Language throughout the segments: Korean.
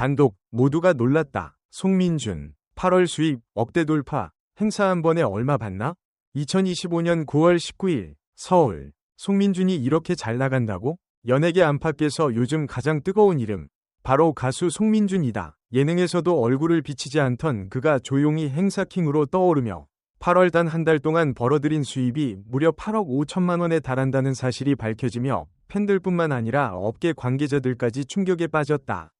단독 모두가 놀랐다. 송민준 8월 수입 억대 돌파 행사 한 번에 얼마 받나? 2025년 9월 19일 서울 송민준이 이렇게 잘 나간다고? 연예계 안팎에서 요즘 가장 뜨거운 이름 바로 가수 송민준이다. 예능에서도 얼굴을 비치지 않던 그가 조용히 행사킹으로 떠오르며 8월 단 한 달 동안 벌어들인 수입이 무려 8억 5천만 원에 달한다는 사실이 밝혀지며 팬들뿐만 아니라 업계 관계자들까지 충격에 빠졌다.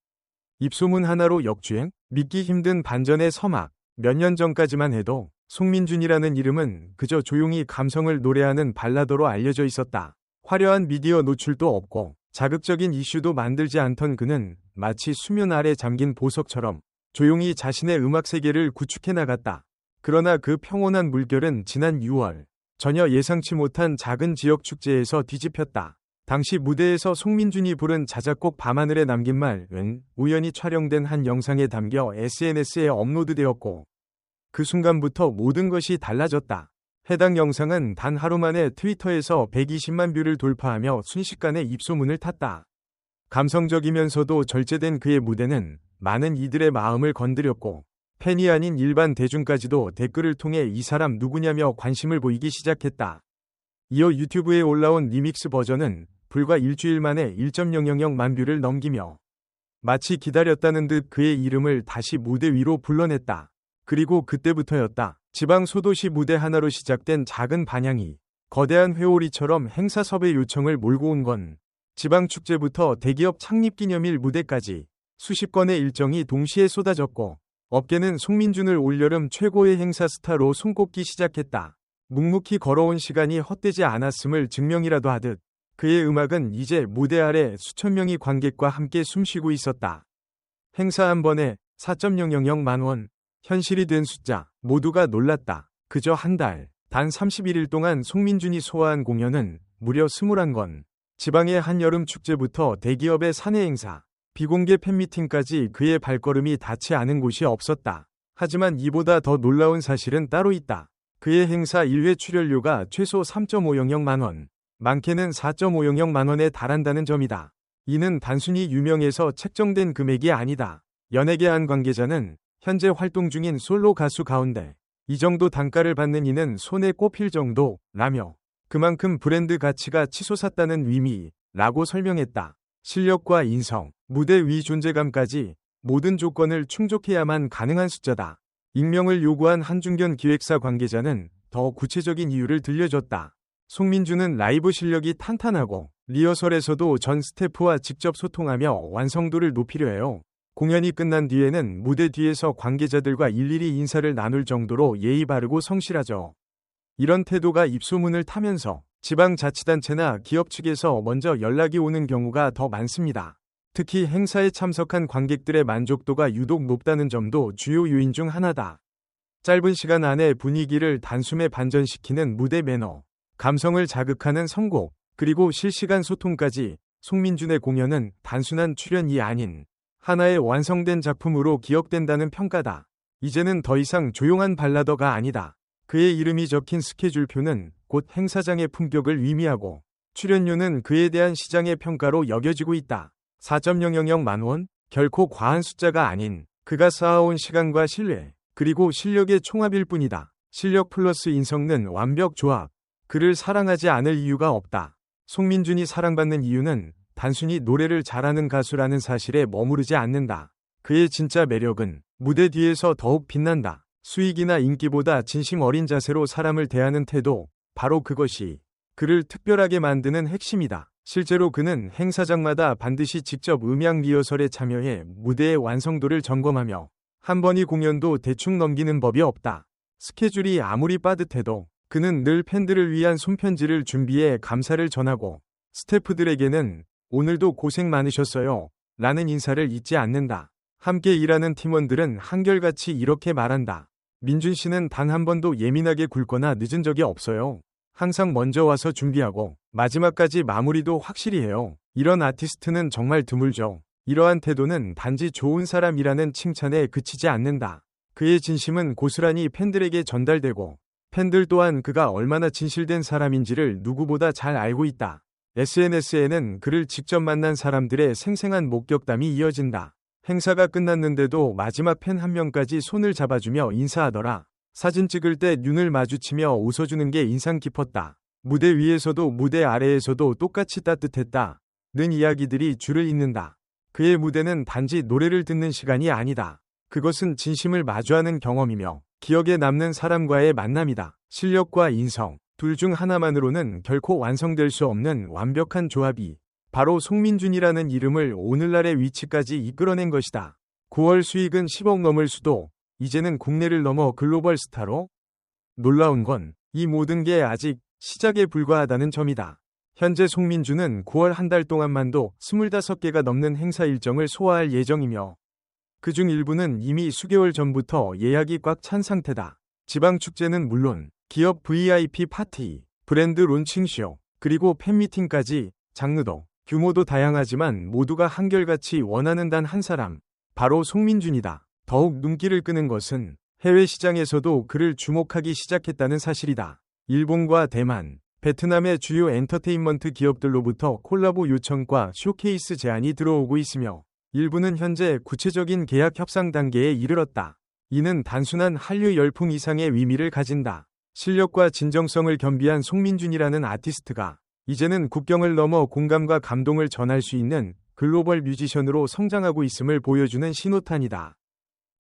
입소문 하나로 역주행? 믿기 힘든 반전의 서막. 몇 년 전까지만 해도 송민준이라는 이름은 그저 조용히 감성을 노래하는 발라더로 알려져 있었다. 화려한 미디어 노출도 없고 자극적인 이슈도 만들지 않던 그는 마치 수면 아래 잠긴 보석처럼 조용히 자신의 음악 세계를 구축해 나갔다. 그러나 그 평온한 물결은 지난 6월 전혀 예상치 못한 작은 지역 축제에서 뒤집혔다. 당시 무대에서 송민준이 부른 자작곡 밤하늘에 남긴 말은 우연히 촬영된 한 영상에 담겨 SNS에 업로드되었고 그 순간부터 모든 것이 달라졌다. 해당 영상은 단 하루 만에 트위터에서 120만 뷰를 돌파하며 순식간에 입소문을 탔다. 감성적이면서도 절제된 그의 무대는 많은 이들의 마음을 건드렸고 팬이 아닌 일반 대중까지도 댓글을 통해 이 사람 누구냐며 관심을 보이기 시작했다. 이어 유튜브에 올라온 리믹스 버전은 불과 일주일 만에 1.000만 뷰를 넘기며 마치 기다렸다는 듯 그의 이름을 다시 무대 위로 불러냈다. 그리고 그때부터였다. 지방 소도시 무대 하나로 시작된 작은 반향이 거대한 회오리처럼 행사 섭외 요청을 몰고 온 건 지방 축제부터 대기업 창립 기념일 무대까지 수십 건의 일정이 동시에 쏟아졌고 업계는 송민준을 올여름 최고의 행사 스타로 손꼽기 시작했다. 묵묵히 걸어온 시간이 헛되지 않았음을 증명이라도 하듯 그의 음악은 이제 무대 아래 수천 명의 관객과 함께 숨쉬고 있었다. 행사 한 번에 4.000만 원, 현실이 된 숫자, 모두가 놀랐다. 그저 한 달, 단 31일 동안 송민준이 소화한 공연은 무려 21건. 지방의 한여름 축제부터 대기업의 사내 행사, 비공개 팬미팅까지 그의 발걸음이 닿지 않은 곳이 없었다. 하지만 이보다 더 놀라운 사실은 따로 있다. 그의 행사 1회 출연료가 최소 3.500만 원, 많게는 4.500만 원에 달한다는 점이다. 이는 단순히 유명해서 책정된 금액이 아니다. 연예계 한 관계자는 현재 활동 중인 솔로 가수 가운데 이 정도 단가를 받는 이는 손에 꼽힐 정도라며 그만큼 브랜드 가치가 치솟았다는 의미라고 설명했다. 실력과 인성, 무대 위 존재감까지 모든 조건을 충족해야만 가능한 숫자다. 익명을 요구한 한중견 기획사 관계자는 더 구체적인 이유를 들려줬다. 송민주는 라이브 실력이 탄탄하고 리허설에서도 전 스태프와 직접 소통하며 완성도를 높이려 해요. 공연이 끝난 뒤에는 무대 뒤에서 관계자들과 일일이 인사를 나눌 정도로 예의 바르고 성실하죠. 이런 태도가 입소문을 타면서 지방자치단체나 기업 측에서 먼저 연락이 오는 경우가 더 많습니다. 특히 행사에 참석한 관객들의 만족도가 유독 높다는 점도 주요 요인 중 하나다. 짧은 시간 안에 분위기를 단숨에 반전시키는 무대 매너, 감성을 자극하는 선곡, 그리고 실시간 소통까지 송민준의 공연은 단순한 출연이 아닌 하나의 완성된 작품으로 기억된다는 평가다. 이제는 더 이상 조용한 발라더가 아니다. 그의 이름이 적힌 스케줄표는 곧 행사장의 품격을 의미하고 출연료는 그에 대한 시장의 평가로 여겨지고 있다. 4.000만 원? 결코 과한 숫자가 아닌 그가 쌓아온 시간과 신뢰, 그리고 실력의 총합일 뿐이다. 실력 플러스 인성은 완벽 조합. 그를 사랑하지 않을 이유가 없다. 송민준이 사랑받는 이유는 단순히 노래를 잘하는 가수라는 사실에 머무르지 않는다. 그의 진짜 매력은 무대 뒤에서 더욱 빛난다. 수익이나 인기보다 진심 어린 자세로 사람을 대하는 태도, 바로 그것이 그를 특별하게 만드는 핵심이다. 실제로 그는 행사장마다 반드시 직접 음향 리허설에 참여해 무대의 완성도를 점검하며 한 번의 공연도 대충 넘기는 법이 없다. 스케줄이 아무리 빠듯해도 그는 늘 팬들을 위한 손편지를 준비해 감사를 전하고 스태프들에게는 오늘도 고생 많으셨어요. 라는 인사를 잊지 않는다. 함께 일하는 팀원들은 한결같이 이렇게 말한다. 민준 씨는 단 한 번도 예민하게 굴거나 늦은 적이 없어요. 항상 먼저 와서 준비하고 마지막까지 마무리도 확실히 해요. 이런 아티스트는 정말 드물죠. 이러한 태도는 단지 좋은 사람이라는 칭찬에 그치지 않는다. 그의 진심은 고스란히 팬들에게 전달되고 팬들 또한 그가 얼마나 진실된 사람인지를 누구보다 잘 알고 있다. SNS에는 그를 직접 만난 사람들의 생생한 목격담이 이어진다. 행사가 끝났는데도 마지막 팬 한 명까지 손을 잡아주며 인사하더라. 사진 찍을 때 눈을 마주치며 웃어주는 게 인상 깊었다. 무대 위에서도 무대 아래에서도 똑같이 따뜻했다. 는 이야기들이 줄을 잇는다. 그의 무대는 단지 노래를 듣는 시간이 아니다. 그것은 진심을 마주하는 경험이며 기억에 남는 사람과의 만남이다. 실력과 인성, 둘 중 하나만으로는 결코 완성될 수 없는 완벽한 조합이 바로 송민준이라는 이름을 오늘날의 위치까지 이끌어낸 것이다. 9월 수익은 10억 넘을 수도 이제는 국내를 넘어 글로벌 스타로 놀라운 건 이 모든 게 아직 시작에 불과하다는 점이다. 현재 송민주는 9월 한 달 동안만도 25개가 넘는 행사 일정을 소화할 예정이며 그중 일부는 이미 수개월 전부터 예약이 꽉 찬 상태다. 지방축제는 물론 기업 VIP 파티, 브랜드 론칭쇼, 그리고 팬미팅까지 장르도 규모도 다양하지만 모두가 한결같이 원하는 단 한 사람, 바로 송민준이다. 더욱 눈길을 끄는 것은 해외 시장에서도 그를 주목하기 시작했다는 사실이다. 일본과 대만, 베트남의 주요 엔터테인먼트 기업들로부터 콜라보 요청과 쇼케이스 제안이 들어오고 있으며 일부는 현재 구체적인 계약 협상 단계에 이르렀다. 이는 단순한 한류 열풍 이상의 의미를 가진다. 실력과 진정성을 겸비한 송민준이라는 아티스트가 이제는 국경을 넘어 공감과 감동을 전할 수 있는 글로벌 뮤지션으로 성장하고 있음을 보여주는 신호탄이다.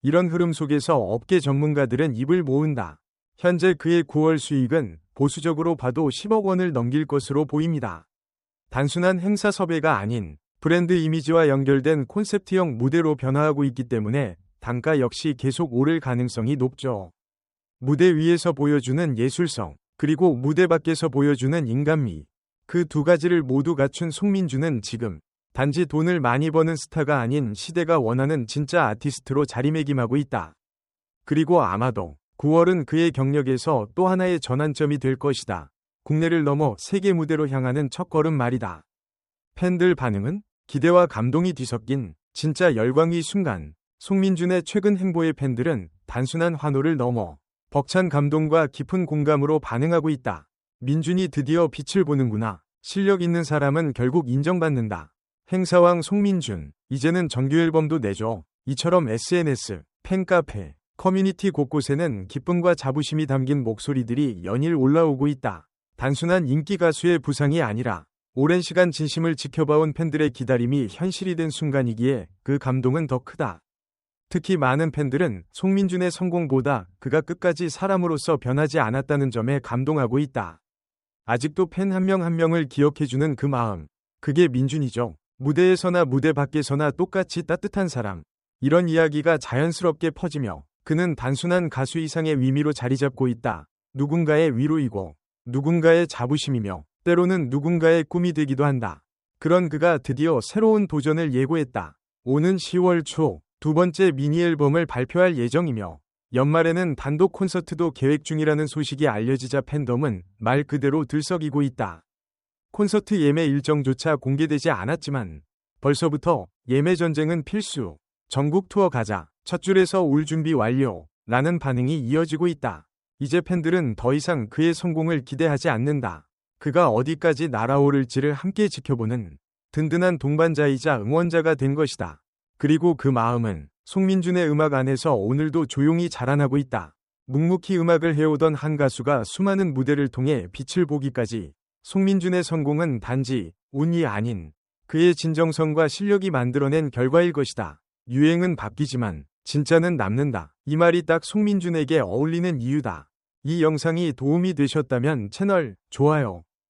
이런 흐름 속에서 업계 전문가들은 입을 모은다. 현재 그의 9월 수익은 보수적으로 봐도 10억 원을 넘길 것으로 보입니다. 단순한 행사 섭외가 아닌 브랜드 이미지와 연결된 콘셉트형 무대로 변화하고 있기 때문에 단가 역시 계속 오를 가능성이 높죠. 무대 위에서 보여주는 예술성, 그리고 무대 밖에서 보여주는 인간미. 그 두 가지를 모두 갖춘 송민주는 지금 단지 돈을 많이 버는 스타가 아닌 시대가 원하는 진짜 아티스트로 자리매김하고 있다. 그리고 아마도 9월은 그의 경력에서 또 하나의 전환점이 될 것이다. 국내를 넘어 세계 무대로 향하는 첫걸음 말이다. 팬들 반응은 기대와 감동이 뒤섞인 진짜 열광의 순간. 송민준의 최근 행보의 팬들은 단순한 환호를 넘어 벅찬 감동과 깊은 공감으로 반응하고 있다. 민준이 드디어 빛을 보는구나. 실력 있는 사람은 결국 인정받는다. 행사왕 송민준, 이제는 정규 앨범도 내줘. 이처럼 SNS, 팬카페, 커뮤니티 곳곳에는 기쁨과 자부심이 담긴 목소리들이 연일 올라오고 있다. 단순한 인기 가수의 부상이 아니라 오랜 시간 진심을 지켜봐온 팬들의 기다림이 현실이 된 순간이기에 그 감동은 더 크다. 특히 많은 팬들은 송민준의 성공보다 그가 끝까지 사람으로서 변하지 않았다는 점에 감동하고 있다. 아직도 팬 한 명한 명을 기억해주는 그 마음. 그게 민준이죠. 무대에서나 무대 밖에서나 똑같이 따뜻한 사람. 이런 이야기가 자연스럽게 퍼지며 그는 단순한 가수 이상의 의미로 자리 잡고 있다. 누군가의 위로이고 누군가의 자부심이며 때로는 누군가의 꿈이 되기도 한다. 그런 그가 드디어 새로운 도전을 예고했다. 오는 10월 초 두 번째 미니 앨범을 발표할 예정이며 연말에는 단독 콘서트도 계획 중이라는 소식이 알려지자 팬덤은 말 그대로 들썩이고 있다. 콘서트 예매 일정조차 공개되지 않았지만 벌써부터 예매 전쟁은 필수. 전국 투어 가자. 첫 줄에서 올 준비 완료. 라는 반응이 이어지고 있다. 이제 팬들은 더 이상 그의 성공을 기대하지 않는다. 그가 어디까지 날아오를지를 함께 지켜보는 든든한 동반자이자 응원자가 된 것이다. 그리고 그 마음은 송민준의 음악 안에서 오늘도 조용히 자라나고 있다. 묵묵히 음악을 해오던 한 가수가 수많은 무대를 통해 빛을 보기까지 송민준의 성공은 단지 운이 아닌 그의 진정성과 실력이 만들어낸 결과일 것이다. 유행은 바뀌지만 진짜는 남는다. 이 말이 딱 송민준에게 어울리는 이유다. 이 영상이 도움이 되셨다면 채널 좋아요,